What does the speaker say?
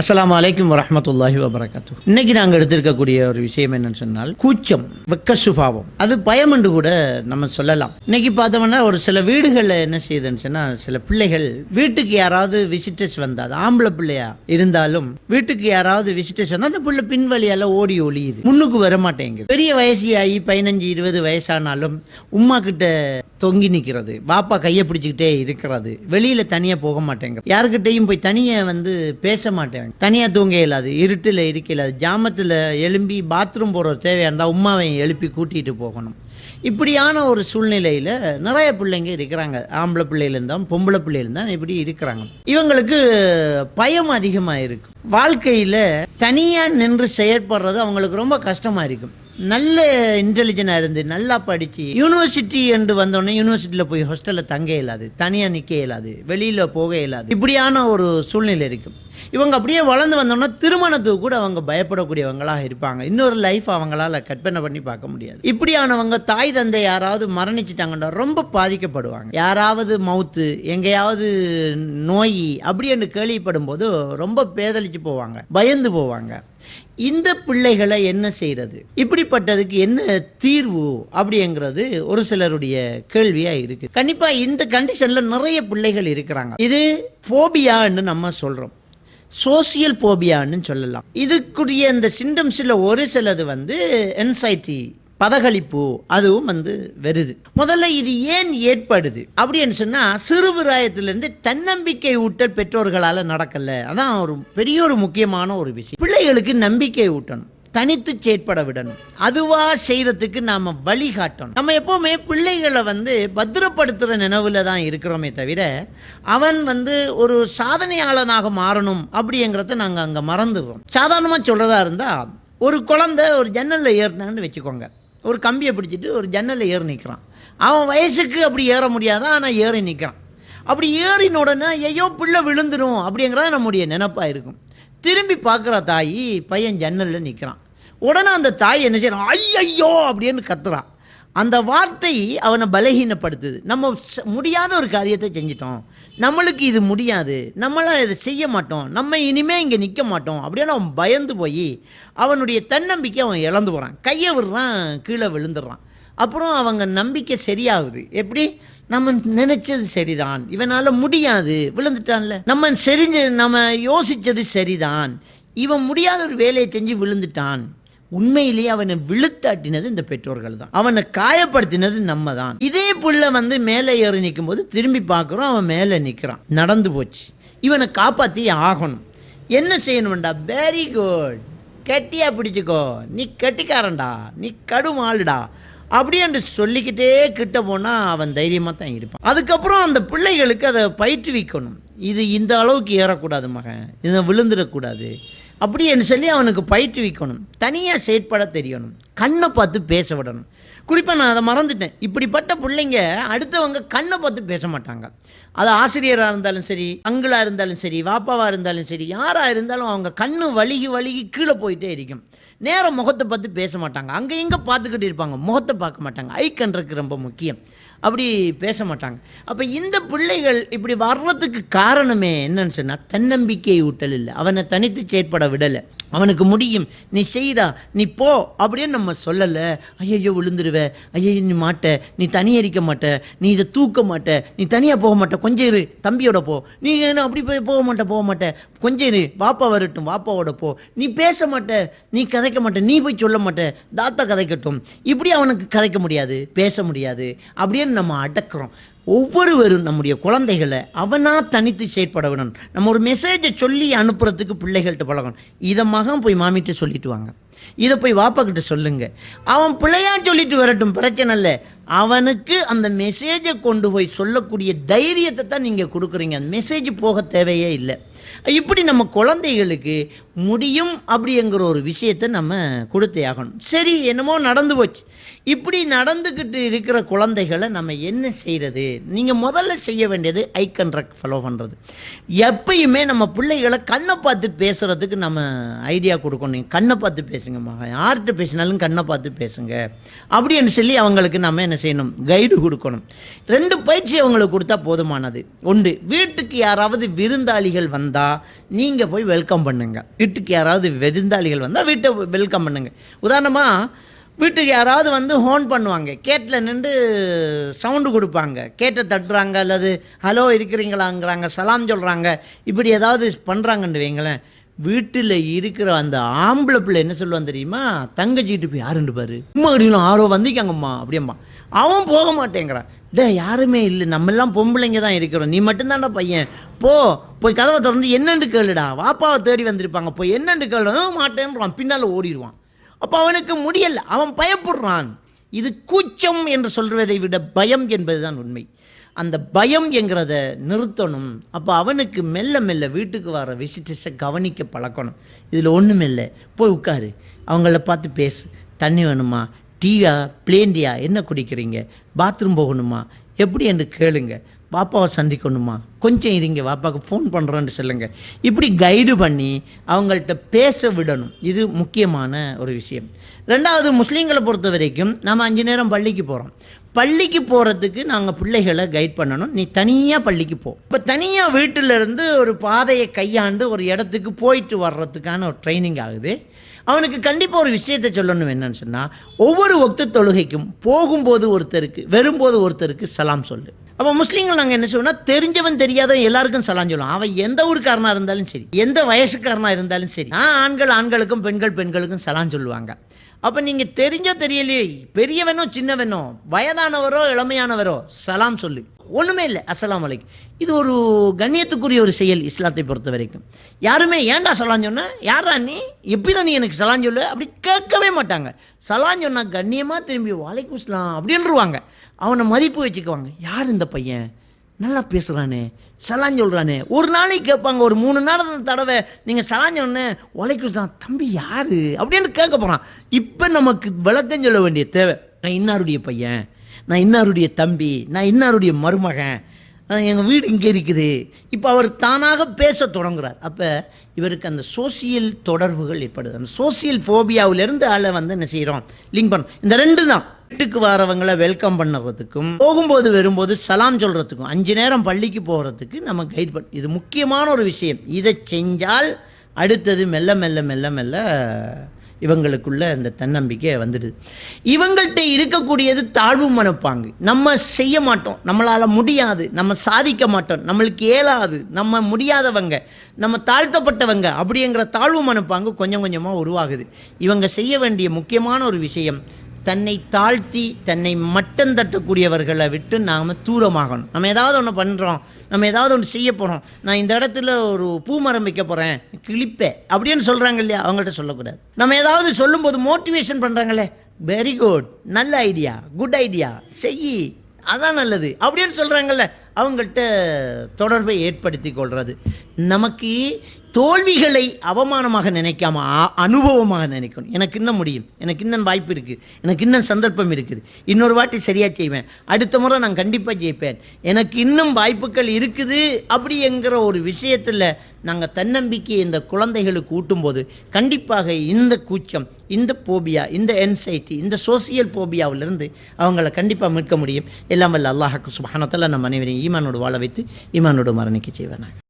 அஸ்லாம் வலைக்கம் வரமத்துல்லாஹி வபரகாத்து இன்னைக்கு நாங்கள் எடுத்திருக்கக்கூடிய ஒரு விஷயம் என்னன்னு சொன்னால் கூச்சம் வெக்க சுபாவம். அது பயம் என்று கூட நம்ம சொல்லலாம். இன்னைக்கு பார்த்தோம்னா ஒரு சில வீடுகளில் என்ன செய்யுதுன்னு சொன்னால் சில பிள்ளைகள் வீட்டுக்கு யாராவது விசிட்டர்ஸ் வந்தால் ஆம்பளை பிள்ளையா இருந்தாலும் வீட்டுக்கு யாராவது விசிட்டர்ஸ் வந்தால் அந்த பிள்ளை பின்வழியால் ஓடி ஒளியுது. முன்னுக்கு வர மாட்டேங்குது. பெரிய வயசியாகி பதினஞ்சு இருபது வயசானாலும் உமா கிட்ட தொங்கி நிற்கிறது பாப்பா கையை பிடிச்சிக்கிட்டே இருக்கிறது வெளியில் தனியாக போக மாட்டேங்க யாருக்கிட்டையும் போய் தனியாக வந்து பேச மாட்டேங்க தனியாக தூங்க இயலாது இருட்டில் இருக்க இயலாது. ஜாமத்தில் எழும்பி பாத்ரூம் போகிற தேவையாக இருந்தால் உம்மாவை எழுப்பி கூட்டிகிட்டு போகணும். இப்படியான ஒரு சூழ்நிலையில் நிறைய பிள்ளைங்க இருக்கிறாங்க. ஆம்பளை பிள்ளையிலேருந்தான் பொம்பளை பிள்ளையிலேருந்தான் இப்படி இருக்கிறாங்க. இவங்களுக்கு பயம் அதிகமாக இருக்கும் வாழ்க்கையில் தனியாக நின்று செயற்படுறது அவங்களுக்கு ரொம்ப கஷ்டமாக இருக்கும். நல்ல இன்டெலிஜென்ட்டாக இருந்து நல்லா படித்து யூனிவர்சிட்டி என்று வந்தோடனே யூனிவர்சிட்டியில் போய் ஹாஸ்டலில் தங்க இயலாது தனியாக நிற்க இயலாது வெளியில் போக இயலாது. இப்படியான ஒரு சூழ்நிலை இருக்கும். இவங்க அப்படியே வளர்ந்து வந்தோம்னா திருமணத்துக்கு கூட அவங்க பயப்படக்கூடியவங்களாக இருப்பாங்க. இன்னொரு லைஃப் அவங்களால கற்பனை பண்ணி பார்க்க முடியாது. இப்படியானவங்க தாய் தந்தை யாராவது மரணிச்சிட்டாங்கன்னா ரொம்ப பாதிக்கப்படுவாங்க. யாராவது மவுத்து எங்கேயாவது நோய் அப்படி என்று கேள்விப்படும் போது ரொம்ப பேதளிச்சு போவாங்க பயந்து போவாங்க. இந்த பிள்ளைகளை என்ன செய்கிறது? இப்படிப்பட்டதுக்கு என்ன தீர்வு அப்படிங்கிறது ஒரு சிலருடைய கேள்வியாக இருக்கு. கண்டிப்பாக இந்த கண்டிஷனில் நிறைய பிள்ளைகள் இருக்கிறாங்க. இது ஃபோபியான்னு நம்ம சொல்கிறோம் சோசியல் போபியான்னு சொல்லலாம். இதுக்குரிய இந்த சிம்டம்ஸில் ஒரு சிலது வந்து என்சைட்டி பதகளிப்பு அதுவும் வந்து வருது. முதல்ல இது ஏன் ஏற்படுது? அப்படின்னு சொன்னால் சிறுபிராயத்திலிருந்து தன்னம்பிக்கை ஊட்டல் பெற்றோர்களால் நடக்கலை. அதான் ஒரு பெரிய ஒரு முக்கியமான ஒரு விஷயம். பிள்ளைகளுக்கு நம்பிக்கை ஊட்டணும். தனித்து செயற்பட விடணும். அதுவா செய்யறதுக்கு நாம வழிகாட்டணும் நம்ம எப்பவுமே பிள்ளைகளை வந்து பத்திரப்படுத்துகிற நினைவுல தான் இருக்கிறோமே தவிர அவன் வந்து ஒரு சாதனையாளனாக மாறணும் அப்படிங்கிறத நாங்கள் அங்கே மறந்துடுறோம். சாதாரணமாக சொல்றதா இருந்தால் ஒரு குழந்தை ஒரு ஜன்னலில் ஏறினான்னு வச்சுக்கோங்க. ஒரு கம்பியை பிடிச்சிட்டு ஒரு ஜன்னலில் ஏறி நிற்கிறான் அவன் வயசுக்கு அப்படி ஏற முடியாதான் ஆனால் ஏறி நிற்கிறான் அப்படி ஏறின உடனே ஐயோ பிள்ளை விழுந்துடும் அப்படிங்கிறது நம்முடைய நினப்பாக இருக்கும். திரும்பி பார்க்குற தாய் பையன் ஜன்னலில் நிற்கிறான் உடனே அந்த தாய் என்ன செய்யறான்? ஐயையோ! அப்படின்னு கத்துறான். அந்த வார்த்தை அவனை பலகீனப்படுத்துது. நம்ம முடியாத ஒரு காரியத்தை செஞ்சிட்டோம். நம்மளுக்கு இது முடியாது. நம்மளால் இதை செய்ய மாட்டோம். நம்ம இனிமேல் இங்கே நிற்க மாட்டோம். அப்படின்னு அவன் பயந்து போய் அவனுடைய தன்னம்பிக்கை அவன் இழந்து போகிறான் கையை விடுறான் கீழே விழுந்துடுறான். அப்புறம் அவங்க நம்பிக்கை சரியாகுது. எப்படி? நம்ம நினைச்சது சரிதான். இவனால் முடியாது. விழுந்துட்டான்ல. நம்ம செறிஞ்ச நம்ம யோசித்தது சரிதான். இவன் முடியாத ஒரு வேலையை செஞ்சு விழுந்துட்டான். உண்மையிலேயே அவனை விழுத்தாட்டினது இந்த பெற்றோர்கள் தான் அவனை காயப்படுத்தினது நம்ம தான் இதே புள்ள வந்து மேலே ஏறி நிற்கும் போது திரும்பி பார்க்குறோம் அவன் மேலே நிற்கிறான் நடந்து போச்சு. இவனை காப்பாற்றி ஆகணும். என்ன செய்யணும்டா? வெரி குட் கெட்டியாக பிடிச்சிக்கோ. நீ கெட்டிக்காரன்டா. நீ கடும் ஆளுடா. அப்படி என்று சொல்லிக்கிட்டே கிட்ட போனால் அவன் தைரியமாக தான் இருப்பான். அதுக்கப்புறம் அந்த பிள்ளைகளுக்கு அதை பயிற்றுவிக்கணும். இது இந்த அளவுக்கு ஏறக்கூடாது மகன். இதை விழுந்துடக்கூடாது. அப்படின்னு சொல்லி அவனுக்கு பயிற்றுவிக்கணும். தனியாக செயற்பட தெரியணும். கண்ணை பார்த்து பேச விடணும். குறிப்பாக நான் அதை மறந்துட்டேன். இப்படிப்பட்ட பிள்ளைங்க அடுத்தவங்க கண்ணை பார்த்து பேச மாட்டாங்க. அது ஆசிரியராக இருந்தாலும் சரி அங்கிளாக இருந்தாலும் சரி வாப்பாவாக இருந்தாலும் சரி யாராக இருந்தாலும் அவங்க கண்ணு வழுகி வழுகி கீழே போயிட்டே இருக்கும். நேரம் முகத்தை பார்த்து பேச மாட்டாங்க. அங்கே இங்கே பார்த்துக்கிட்டு இருப்பாங்க. முகத்தை பார்க்க மாட்டாங்க. ஐ கண்றதுக்கு ரொம்ப முக்கியம். அப்படி பேச மாட்டாங்க. அப்போ இந்த பிள்ளைகள் இப்படி வர்றதுக்கு காரணமே என்னன்னு சொன்னால் தன்னம்பிக்கை ஊட்டல் இல்லை. அவனை தனித்து செயற்பட விடலை. அவனுக்கு முடியும். நீ செய்தா நீ போ அப்படின்னு நம்ம சொல்லலை. ஐயையோ விழுந்துருவ. ஐயையோ நீ மாட்ட. நீ தனியாக இருக்க மாட்ட. நீ இதை தூக்க மாட்ட. நீ தனியாக போக மாட்ட. கொஞ்சம் இரு தம்பியோட போ. நீ என்ன அப்படி போய் போக மாட்ட போக மாட்ட? கொஞ்சம் இரு வாப்பா வரட்டும் வாப்பாவோட போ. நீ பேச மாட்ட. நீ கதைக்க மாட்ட. நீ போய் சொல்ல மாட்ட. தாத்தா கதைக்கட்டும். இப்படி அவனுக்கு கதைக்க முடியாது பேச முடியாது அப்படின்னு நம்ம அடக்குறோம். ஒவ்வொருவரும் நம்முடைய குழந்தைகளை அவனா தனித்து செயற்பட விடணும் நம்ம ஒரு மெசேஜை சொல்லி அனுப்புறதுக்கு பிள்ளைகள்கிட்ட பழகணும். இதை மகன் போய் மாமிட்டு சொல்லிட்டு வாங்க. இதை போய் வாப்பாக்கிட்ட சொல்லுங்க. அவன் பிள்ளையா சொல்லிட்டு வரட்டும் பிரச்சனை இல்லை. அவனுக்கு அந்த மெசேஜை கொண்டு போய் சொல்லக்கூடிய தைரியத்தை தான் நீங்கள் கொடுக்குறீங்க. அந்த மெசேஜ் போக தேவையே இல்லை. இப்படி நம்ம குழந்தைகளுக்கு முடியும் அப்படிங்கிற ஒரு விஷயத்தை நம்ம கொடுத்தே ஆகணும். சரி என்னமோ நடந்து போச்சு. இப்படி நடந்துக்கிட்டு இருக்கிற குழந்தைகளை நம்ம என்ன செய்கிறது நீங்கள் முதல்ல செய்ய வேண்டியது ஐ கண்ட்ராக்ட் ஃபாலோ பண்ணுறது எப்பயுமே நம்ம பிள்ளைகளை கண்ணை பார்த்து பேசுகிறதுக்கு நம்ம ஐடியா கொடுக்கணும். நீங்கள் கண்ணை பார்த்து பேசுங்கம்மா யார்கிட்ட பேசினாலும் கண்ணை பார்த்து பேசுங்க. அப்படின்னு சொல்லி அவங்களுக்கு நம்ம என்ன செய்யணும்? கைடு கொடுக்கணும். ரெண்டு பயிற்சி அவங்களுக்கு கொடுத்தா போதுமானது. ஒன்று வீட்டுக்கு யாராவது விருந்தாளிகள் வந்தால் நீங்கள் போய் வெல்கம் பண்ணுங்கள் வீட்டுக்கு யாராவது விருந்தாளிகள் வந்தால் வீட்டை வெல்கம் பண்ணுங்க. உதாரணமாக வீட்டுக்கு யாராவது வந்து ஹோன் பண்ணுவாங்க. கேட்டில் நின்று சவுண்டு கொடுப்பாங்க. கேட்டை தட்டுறாங்க அல்லது ஹலோ இருக்கிறீங்களாங்கிறாங்க சலாம் சொல்கிறாங்க இப்படி ஏதாவது பண்ணுறாங்கன்னு வைங்களேன் வீட்டில் இருக்கிற அந்த ஆம்பளை பிள்ளை என்ன சொல்லுவான் தெரியுமா? தங்கச்சிக்கிட்டு போய் யாருண்டு பாரு. அம்மா அப்படின்னு ஆரோ வந்திக்காங்கம்மா அப்படியம்மா. அவன் போக மாட்டேங்கிறான். டே யாருமே இல்லை. நம்மெல்லாம் பொம்பளைங்க தான் இருக்கிறோம். நீ மட்டும்தான்டா பையன். போ போய் கதவை திறந்து என்னென்று கேளுடா. வாப்பாவை தேடி வந்திருப்பாங்க. போய் என்னென்று கேளு மாட்டேன்றான் பின்னால் ஓடிடுவான் அப்போ அவனுக்கு முடியல. அவன் பயப்படுறான். இது கூச்சம் என்று சொல்வதை விட பயம் என்பதுதான் உண்மை. அந்த பயம் என்கிறத நிறுத்தணும். அப்போ அவனுக்கு மெல்ல மெல்ல வீட்டுக்கு வர விசிட்டர்ஸை கவனிக்க பழக்கணும். இதில் ஒன்றும் இல்லை. போய் உட்காரு. அவங்கள பார்த்து பேசு. தண்ணி வேணுமா? டீயா? பிளேண்டியா என்ன குடிக்கிறீங்க? பாத்ரூம் போகணுமா? எப்படி என்று கேளுங்க. பாப்பாவை சந்திக்கணுமா? கொஞ்சம் இருங்க பாப்பாவுக்கு ஃபோன் பண்ணுறேன்னு சொல்லுங்க. இப்படி கைடு பண்ணி அவங்கள்ட்ட பேச விடணும். இது முக்கியமான ஒரு விஷயம். ரெண்டாவது முஸ்லீம்களை பொறுத்த வரைக்கும் நம்ம அஞ்சு நேரம் பள்ளிக்கு போகிறோம் பள்ளிக்கு போகிறதுக்கு நாங்கள் பிள்ளைகளை கைட் பண்ணணும். நீ தனியாக பள்ளிக்கு போ. இப்போ தனியாக வீட்டிலேருந்து ஒரு பாதையை கையாண்டு ஒரு இடத்துக்கு போயிட்டு வர்றதுக்கான ஒரு ட்ரைனிங் ஆகுது. அவனுக்கு கண்டிப்பாக ஒரு விஷயத்தை சொல்லணும் என்னன்னு சொன்னால் ஒவ்வொரு ஒக்து தொழுகைக்கும் போகும்போது ஒருத்தருக்கு வரும்போது ஒருத்தருக்கு சலாம் சொல்லு. அப்போ முஸ்லீம்கள் நாங்கள் என்ன சொல்லுவோம்னா தெரிஞ்சவன் தெரியாதவன் எல்லாருக்கும் சலான் சொல்லுவோம் அவன் எந்த ஊருக்காரனாக இருந்தாலும் சரி எந்த வயசுக்காரனாக இருந்தாலும் சரி ஆண்கள் ஆண்களுக்கும் பெண்கள் பெண்களுக்கும் சலான் சொல்லுவாங்க. அப்போ நீங்கள் தெரிஞ்சோ தெரியலையே பெரியவனோ சின்னவனோ வயதானவரோ இளமையானவரோ சலாம் சொல்லு. ஒன்றுமே இல்லை அஸ்லாம் வலைக்கும் இது ஒரு கண்ணியத்துக்குரிய ஒரு செயல் இஸ்லாத்தை பொறுத்த வரைக்கும். யாருமே ஏன்டா சலான் சொன்ன? யாரா நீ? எப்படிடா நீ எனக்கு சலான் சொல்லு? அப்படி கேட்கவே மாட்டாங்க. சலான் சொன்னால் கண்ணியமாக திரும்பி வலைக்கும் இஸ்லாம் அப்படின்ருவாங்க அவனை மதிப்பு வச்சுக்குவாங்க. யார் இந்த பையன்? நல்லா பேசுகிறானே சலான் சொல்கிறானே ஒரு நாளைக்கு கேட்பாங்க ஒரு மூணு நாள் தடவை நீங்கள் சலான் சொன்னே உழைக்கும் தான் தம்பி யார்? அப்படின்னு கேட்க போகிறான் இப்போ நமக்கு விளக்கம் சொல்ல வேண்டிய தேவை. நான் இன்னாருடைய பையன் நான் இன்னாருடைய தம்பி நான் இன்னாருடைய மருமகன் எங்கள் வீடு இங்கே இருக்குது. இப்போ அவர் தானாக பேச தொடங்குறார். அப்போ இவருக்கு அந்த சோசியல் தொடர்புகள் ஏற்படுது. அந்த சோசியல் ஃபோபியாவிலேருந்து ஆளை வந்து என்ன செய்கிறோம் லிங்க் பண்ணோம் இந்த ரெண்டு தான். வீட்டுக்கு வரவங்களை வெல்கம் பண்ணுறதுக்கும் போகும்போது வரும்போது சலாம் சொல்கிறதுக்கும் அஞ்சு நேரம் பள்ளிக்கு போகிறதுக்கு நம்ம கைட் பண்ண இது முக்கியமான ஒரு விஷயம். இதை செஞ்சால் அடுத்தது மெல்ல மெல்ல மெல்ல மெல்ல இவங்களுக்குள்ள இந்த தன்னம்பிக்கை வந்துடுது. இவங்கள்ட்ட இருக்கக்கூடியது தாழ்வு மனப்பாங்கு. நம்ம செய்ய மாட்டோம். நம்மளால் முடியாது. நம்ம சாதிக்க மாட்டோம். நம்மளுக்கு இயலாது. நம்ம முடியாதவங்க நம்ம தாழ்த்தப்பட்டவங்க அப்படிங்கிற தாழ்வு மனப்பாங்கு கொஞ்சம் கொஞ்சமாக உருவாகுது. இவங்க செய்ய வேண்டிய முக்கியமான ஒரு விஷயம் தன்னை தாழ்த்தி தன்னை மட்டம் தட்டக்கூடியவர்களை விட்டு நாம் தூரமாகணும். நம்ம ஏதாவது ஒன்று பண்ணுறோம் நம்ம ஏதாவது ஒன்று செய்ய போகிறோம் நான் இந்த இடத்துல ஒரு பூமரம் வைக்க போகிறேன் கிளிப்பே அப்படின்னு சொல்கிறாங்க இல்லையா? அவங்கள்ட்ட சொல்லக்கூடாது. நம்ம ஏதாவது சொல்லும்போது மோட்டிவேஷன் பண்ணுறாங்களே வெரி குட் நல்ல ஐடியா குட் ஐடியா செய் அதான் நல்லது. அப்படின்னு சொல்கிறாங்கல்ல அவங்கள்ட்ட தொடர்பை ஏற்படுத்தி கொள்வது நமக்கு தோல்விகளை அவமானமாக நினைக்காம அனுபவமாக நினைக்கணும். எனக்கு இன்னும் முடியும். எனக்கு இன்னும் வாய்ப்பு இருக்குது எனக்கு இன்னும் சந்தர்ப்பம் இருக்குது. இன்னொரு வாட்டி சரியாக செய்வேன். அடுத்த முறை நான் கண்டிப்பாக ஜெயிப்பேன். எனக்கு இன்னும் வாய்ப்புகள் இருக்குது அப்படிங்கிற ஒரு விஷயத்தில் நாங்கள் தன்னம்பிக்கையை இந்த குழந்தைகளுக்கு ஊட்டும்போது கண்டிப்பாக இந்த கூச்சம் இந்த போபியா இந்த என்சைட்டி இந்த சோசியல் போபியாவிலிருந்து அவங்கள கண்டிப்பாக மீட்க முடியும். எல்லாம் வல்ல அல்லாஹாக்கு சுபானத்தில் நம்ம அனைவரையும் ஈமானோடு வாழ வைத்து ஈமானோடு மரணிக்க செய்வேன்